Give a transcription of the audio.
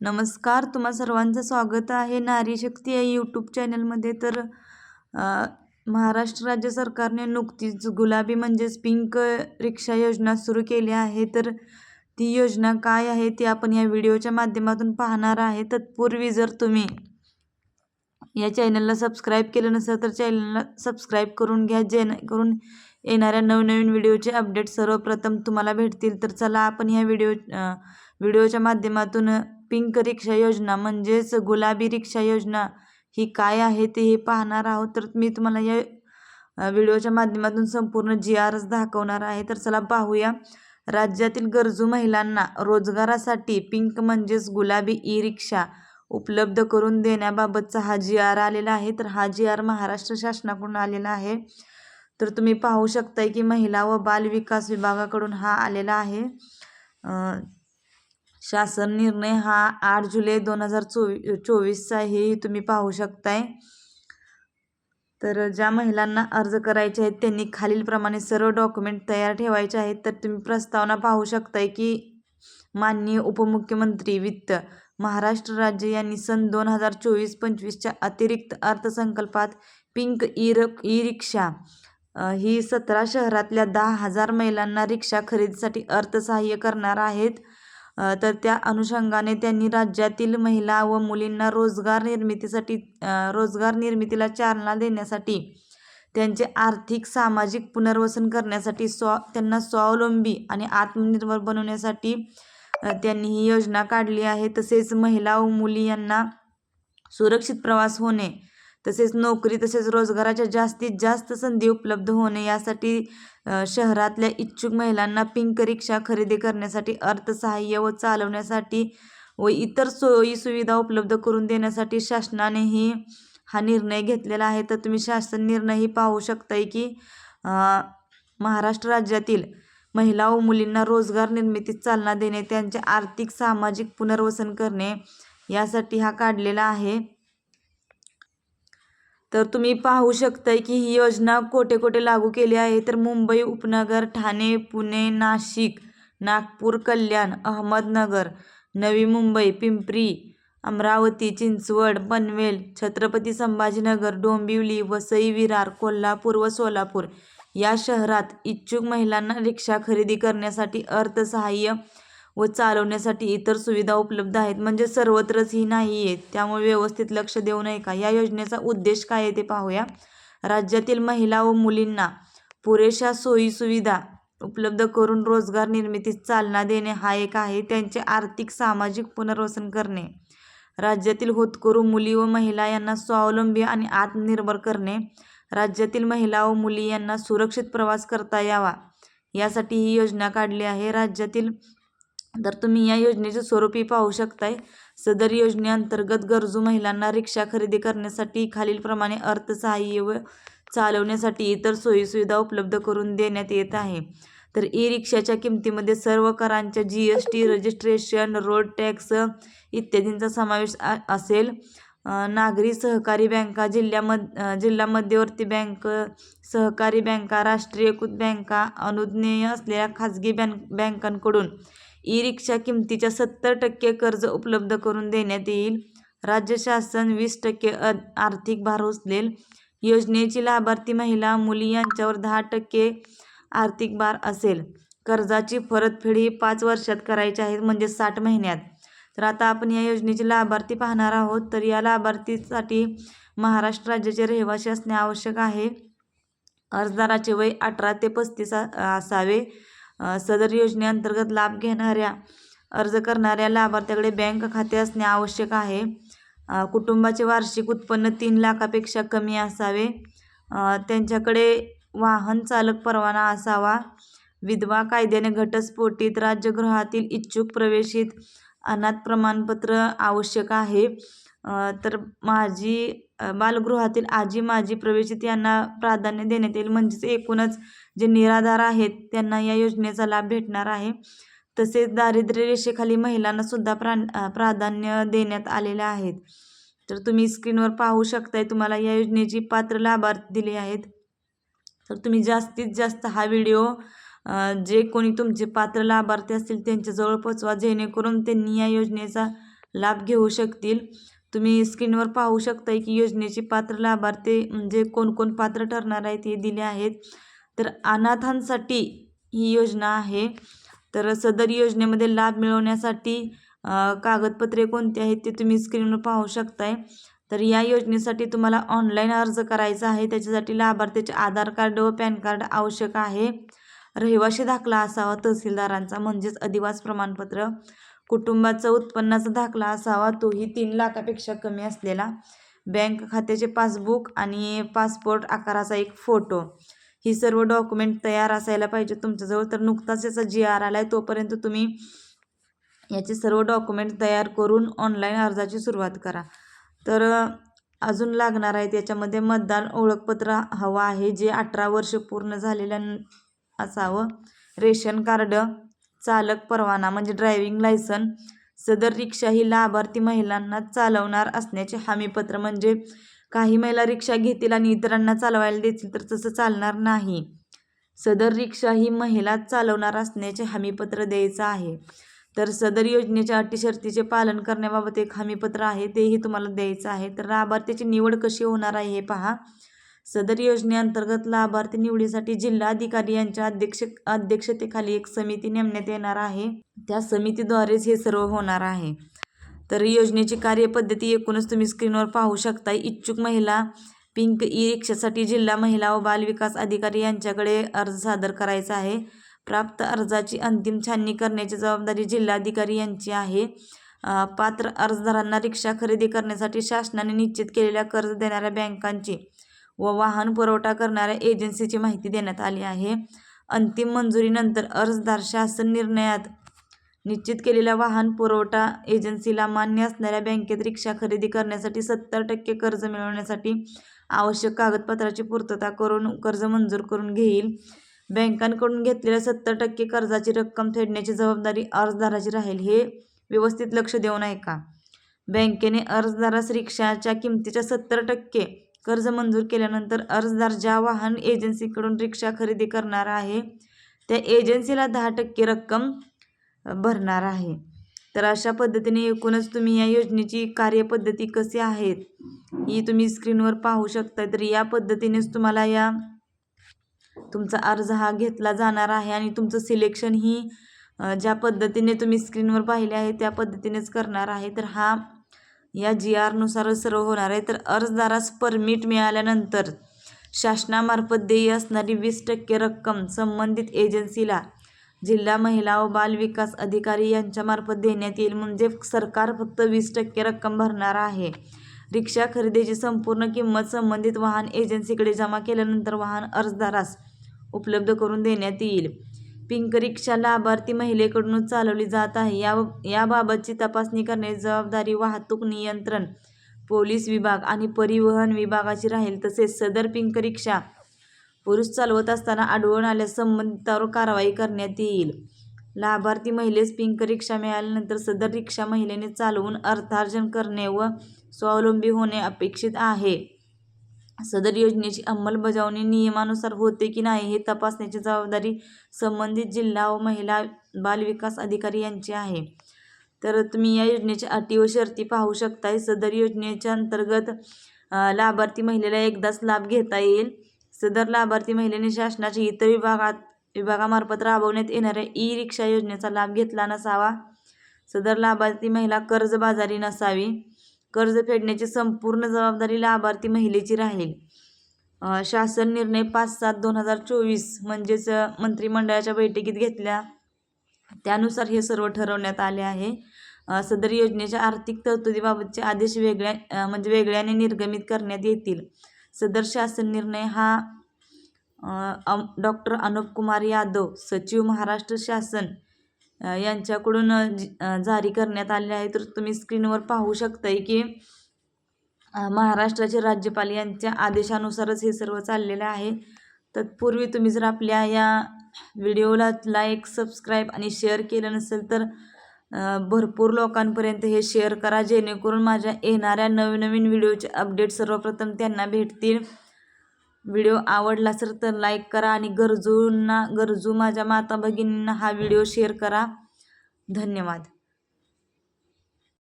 नमस्कार तुम्हा सर्वांचं स्वागत आहे नारी शक्ती या यूट्यूब चॅनलमध्ये तर महाराष्ट्र राज्य सरकारने नुकतीच गुलाबी म्हणजेच पिंक रिक्षा योजना सुरू केली आहे. तर ती योजना काय आहे ती आपण या व्हिडिओच्या माध्यमातून पाहणार आहे. तत्पूर्वी जर तुम्ही या चॅनलला सबस्क्राईब केलं नसेल तर चॅनलला सबस्क्राईब करून घ्या. जेणेकरून येणाऱ्या नवनवीन व्हिडिओचे अपडेट सर्वप्रथम तुम्हाला भेटतील. तर चला आपण ह्या व्हिडिओ व्हिडिओच्या माध्यमातून पिंक रिक्षा योजना म्हणजेच गुलाबी रिक्षा योजना ही काय आहे ते हे पाहणार आहोत. तर मी तुम्हाला या व्हिडिओच्या माध्यमातून संपूर्ण जी आरच दाखवणार आहे. तर चला पाहूया. राज्यातील गरजू महिलांना रोजगारासाठी पिंक म्हणजेच गुलाबी ई रिक्षा उपलब्ध करून देण्याबाबतचा हा जी आर आलेला आहे. तर हा जी आर महाराष्ट्र शासनाकडून आलेला आहे. तर तुम्ही पाहू शकताय की महिला व बाल विकास विभागाकडून हा आलेला आहे. शासन निर्णय हा आठ जुलै दोन हजार चोवी चोवीसचा हेही तुम्ही पाहू शकताय. तर ज्या महिलांना अर्ज करायचे आहेत त्यांनी खालीलप्रमाणे सर्व डॉक्युमेंट तयार ठेवायचे आहेत. तर तुम्ही प्रस्तावना पाहू शकताय की माननीय उपमुख्यमंत्री वित्त महाराष्ट्र राज्य यांनी सन दोन हजार चोवीस पंचवीसच्या अतिरिक्त अर्थसंकल्पात पिंक ई र ई रिक्षा ही सतरा शहरातल्या दहा हजार महिलांना रिक्षा खरेदीसाठी अर्थसहाय्य करणार आहेत. तर त्या अनुषंगाने त्यांनी राज्यातील महिला व मुलींना रोजगार निर्मितीसाठी रोजगार निर्मितीला चालना देण्यासाठी त्यांचे आर्थिक सामाजिक पुनर्वसन करण्यासाठी स्व त्यांना स्वावलंबी आणि आत्मनिर्भर बनवण्यासाठी त्यांनी ही योजना काढली आहे. तसेच महिला व मुली यांना सुरक्षित प्रवास होणे तसेच नोकरी तसेच रोजगाराच्या जास्तीत जास्त संधी उपलब्ध होणे यासाठी शहरातल्या इच्छुक महिलांना पिंक रिक्षा खरेदी करण्यासाठी अर्थसहाय्य व चालवण्यासाठी व इतर सोयी सुविधा उपलब्ध करून देण्यासाठी शासनानेही हा निर्णय घेतलेला आहे. तर तुम्ही शासन निर्णयही पाहू शकताय की महाराष्ट्र राज्यातील महिला व मुलींना रोजगार निर्मितीत चालना देणे त्यांचे आर्थिक सामाजिक पुनर्वसन करणे यासाठी हा काढलेला आहे. तर तुम्ही पाहू शकताय की ही योजना कोठे कोठे लागू केली आहे. तर मुंबई उपनगर ठाणे पुणे नाशिक नागपूर कल्याण अहमदनगर नवी मुंबई पिंपरी अमरावती चिंचवड पनवेल छत्रपती संभाजीनगर डोंबिवली वसई विरार कोल्हापूर व सोलापूर या शहरात इच्छुक महिलांना रिक्षा खरेदी करण्यासाठी अर्थसहाय्य व चालवण्यासाठी इतर सुविधा उपलब्ध आहेत. म्हणजे सर्वत्रच ही नाही आहेत त्यामुळे व्यवस्थित लक्ष देऊ नये का? या योजनेचा उद्देश काय आहे ते पाहूया. राज्यातील महिला व मुलींना पुरेशा सोयीसुविधा उपलब्ध करून रोजगार निर्मितीस चालना देणे हा एक आहे. त्यांचे आर्थिक सामाजिक पुनर्वसन करणे राज्यातील होतकरू मुली व महिला यांना स्वावलंबी आणि आत्मनिर्भर करणे राज्यातील महिला व मुली यांना सुरक्षित प्रवास करता यावा यासाठी ही योजना काढली आहे. राज्यातील तर तुम्ही या योजनेचे स्वरूपही पाहू शकताय. सदर योजनेअंतर्गत गरजू महिलांना रिक्षा खरेदी करण्यासाठी खालीलप्रमाणे अर्थसहाय्य व चालवण्यासाठी इतर सोयीसुविधा उपलब्ध करून देण्यात येत आहे. तर ई रिक्षाच्या किमतीमध्ये सर्व करांच्या G S T registration road tax इत्यादींचा समावेश आ असेल. नागरी सहकारी बँका जिल्ह्यामध जिल्हा मध्यवर्ती बँक सहकारी बँका राष्ट्रीयकृत बँका अनुज्ञेय असलेल्या खाजगी बँक बँकांकडून ई रिक्षा किमतीच्या सत्तर टक्के कर्ज उपलब्ध करून देण्यात येईल. राज्य शासन वीस टक्के आर्थिक भार उचलेल. योजनेची लाभार्थी महिला मुली यांच्यावर दहा टक्के आर्थिक भार असेल. कर्जाची परतफेड ही पाच वर्षात करायची आहे म्हणजे साठ महिन्यात. तर आता आपण या योजनेचे लाभार्थी पाहणार आहोत. तर या लाभार्थीसाठी महाराष्ट्र राज्याचे रहिवासी असणे आवश्यक आहे. अर्जदाराचे वय अठरा ते पस्तीस असावे. सदर योजनेअंतर्गत लाभ घेणाऱ्या अर्ज करणाऱ्या लाभार्थ्याकडे बँक खाते असणे आवश्यक आहे. कुटुंबाचे वार्षिक उत्पन्न तीन लाखापेक्षा कमी असावे. त्यांच्याकडे वाहन चालक परवाना असावा. विधवा कायद्याने घटस्फोटीत राज्यगृहातील इच्छुक प्रवेशित अनाथ प्रमाणपत्र आवश्यक आहे. तर माझी बालगृहातील आजी माजी प्रवेशित यांना प्राधान्य देण्यात येईल. म्हणजेच एकूणच जे निराधार आहेत त्यांना या योजनेचा लाभ भेटणार आहे. तसेच दारिद्र्य रेषेखाली महिलांना सुद्धा प्रा प्राधान्य देण्यात आलेले आहेत. तर तुम्ही स्क्रीनवर पाहू शकताय तुम्हाला या योजनेची पात्र लाभार्थी दिले आहेत. तर तुम्ही जास्तीत जास्त हा व्हिडिओ जे कोणी तुमचे पात्र लाभार्थी असतील त्यांच्याजवळ पोचवा जेणेकरून त्यांनी या योजनेचा लाभ घेऊ शकतील. तुम्ही स्क्रीनवर पाहू शकताय की योजनेचे पात्र लाभार्थी म्हणजे कोणकोण पात्र ठरणार आहेत हे दिले आहेत. तर अनाथांसाठी ही योजना आहे. तर सदर योजनेमध्ये लाभ मिळवण्यासाठी कागदपत्रे कोणती आहेत ते तुम्ही स्क्रीनवर पाहू शकताय. तर या योजनेसाठी तुम्हाला ऑनलाईन अर्ज करायचा आहे. त्याच्यासाठी लाभार्थीचे आधार कार्ड व पॅन कार्ड आवश्यक आहे. रहिवाशी दाखला असावा तहसीलदारांचा म्हणजेच अधिवास प्रमाणपत्र. कुटुंबाचा उत्पन्नाचा दाखला असावा तोही तीन लाखापेक्षा कमी असलेला. बँक खात्याचे पासबुक आणि पासपोर्ट आकाराचा एक फोटो. ही सर्व डॉक्युमेंट तयार असायला पाहिजे. तुमच्याजवळ तर नुकताच याचा जी आर आला आहे तोपर्यंत तुम्ही याचे सर्व डॉक्युमेंट तयार करून ऑनलाईन अर्जाची सुरुवात करा. तर अजून लागणार आहे त्याच्यामध्ये मतदान ओळखपत्र हवं आहे जे अठरा वर्ष पूर्ण झालेल्या असावं. रेशन कार्ड चालक परवाना म्हणजे ड्रायव्हिंग लायसन सदर रिक्षा ही लाभार्थी महिलांना चालवणार असण्याचे हमीपत्र म्हणजे काही महिला रिक्षा घेतील आणि इतरांना चालवायला देतील तर तसं चालणार नाही. सदर रिक्षा ही महिला चालवणार असण्याचे हमीपत्र द्यायचं आहे. तर सदर योजनेच्या अटी शर्तीचे पालन करण्याबाबत एक हमीपत्र आहे तेही तुम्हाला द्यायचं आहे. तर लाभार्थीची निवड कशी होणार आहे हे पहा. सदर योजनेअंतर्गत लाभार्थी निवडीसाठी जिल्हाधिकारी यांच्या अध्यक्ष अध्यक्षतेखाली एक समिती नेमण्यात येणार आहे. त्या समितीद्वारेच हे सर्व होणार आहे. तर योजनेची कार्यपद्धती एकूणच तुम्ही स्क्रीनवर पाहू शकता. इच्छुक महिला पिंक ई रिक्षासाठी जिल्हा महिला व बाल विकास अधिकारी यांच्याकडे अर्ज सादर करायचा आहे. प्राप्त अर्जाची अंतिम छाननी करण्याची जबाबदारी जिल्हाधिकारी यांची आहे. पात्र अर्जदारांना रिक्षा खरेदी करण्यासाठी शासनाने निश्चित केलेल्या कर्ज देणाऱ्या बँकांची व वाहन पुरवठा करणाऱ्या एजन्सीची माहिती देण्यात आली आहे. अंतिम मंजुरीनंतर अर्जदार शासन निर्णयात निश्चित केलेल्या वाहन पुरवठा एजन्सीला मान्य असणाऱ्या बँकेत रिक्षा खरेदी करण्यासाठी सत्तर टक्के कर्ज मिळवण्यासाठी आवश्यक कागदपत्राची पूर्तता करून कर्ज मंजूर करून घेईल. बँकांकडून घेतलेल्या सत्तर टक्के कर्जाची रक्कम फेडण्याची जबाबदारी अर्जदाराची राहील हे व्यवस्थित लक्ष देऊन ऐका बँकेने अर्जदारास रिक्षाच्या किमतीच्या सत्तर टक्के कर्ज मंजूर केल्यानंतर अर्जदार ज्या वाहन एजन्सीकडून रिक्षा खरेदी करणार आहे त्या एजन्सीला दहा टक्के रक्कम भरणार आहे. तर अशा पद्धतीने एकूणच तुम्ही या योजनेची कार्यपद्धती कशी आहेत ही तुम्ही स्क्रीनवर पाहू शकता. तर या पद्धतीनेच तुम्हाला या तुमचा अर्ज हा घेतला जाणार आहे आणि तुमचं सिलेक्शन ही ज्या पद्धतीने तुम्ही स्क्रीनवर पाहिले आहे त्या पद्धतीनेच करणार आहे. तर हा या जी आरनुसार सर्व होणार आहे. तर अर्जदारास परमिट मिळाल्यानंतर शासनामार्फत देय असणारी वीस टक्के रक्कम संबंधित एजन्सीला जिल्हा महिला व बाल विकास अधिकारी यांच्यामार्फत देण्यात येईल. म्हणजे सरकार फक्त वीस टक्के रक्कम भरणार आहे. रिक्षा खरेदीची संपूर्ण किंमत संबंधित वाहन एजन्सीकडे जमा केल्यानंतर वाहन अर्जदारास उपलब्ध करून देण्यात येईल. पिंक रिक्षा लाभार्थी महिलेकडून चालवली जात आहे. या याबाबतची तपासणी करण्याची जबाबदारी वाहतूक नियंत्रण पोलीस विभाग आणि परिवहन विभागाची राहील. तसेच सदर पिंक रिक्षा पुरुष चालवत असताना आढळून आल्यास संबंधितावर कारवाई करण्यात येईल. लाभार्थी महिलेस पिंक रिक्षा मिळाल्यानंतर सदर रिक्षा महिलेने चालवून अर्थार्जन करणे व स्वावलंबी होणे अपेक्षित आहे. सदर योजनेची अंमलबजावणी नियमानुसार होते की नाही हे तपासण्याची जबाबदारी संबंधित जिल्हा व महिला बालविकास अधिकारी यांची आहे. तर तुम्ही या योजनेच्या अटी व शर्ती पाहू शकताय. सदर योजनेच्या अंतर्गत लाभार्थी महिलेला एकदाच लाभ घेता येईल. सदर लाभार्थी महिलेने शासनाच्या इतर विभागात विभागामार्फत राबवण्यात येणाऱ्या ई रिक्षा योजनेचा लाभ घेतला नसावा. सदर लाभार्थी महिला कर्जबाजारी नसावी. कर्ज फेडण्याची संपूर्ण जबाबदारी लाभार्थी महिलेची राहील. शासन निर्णय पाच सात दोन हजार चोवीस म्हणजेच मंत्रिमंडळाच्या बैठकीत घेतल्या त्यानुसार हे सर्व ठरवण्यात आले आहे. सदर योजनेच्या आर्थिक तरतुदीबाबतचे आदेश वेगळ्या म्हणजे वेगळ्याने निर्गमित करण्यात येतील. सदर शासन निर्णय हा डॉक्टर अनुप कुमार यादव सचिव महाराष्ट्र शासन यांच्याकडून जारी करण्यात आले आहे. तर तुम्ही स्क्रीनवर पाहू शकताय की महाराष्ट्राचे राज्यपाल यांच्या आदेशानुसारच हे सर्व चाललेलं आहे. तत्पूर्वी तुम्ही जर आपल्या या व्हिडिओला लाईक सबस्क्राईब आणि शेअर केलं नसेल तर भरपूर लोकांपर्यंत हे शेअर करा. जेणेकरून माझ्या येणाऱ्या नवीन नवीन व्हिडिओचे अपडेट सर्वप्रथम त्यांना भेटतील. व्हिडिओ आवडला असेल तर लाईक करा आणि गरजूंना गरजू माझ्या माता भगिनींना हा व्हिडिओ शेअर करा. धन्यवाद.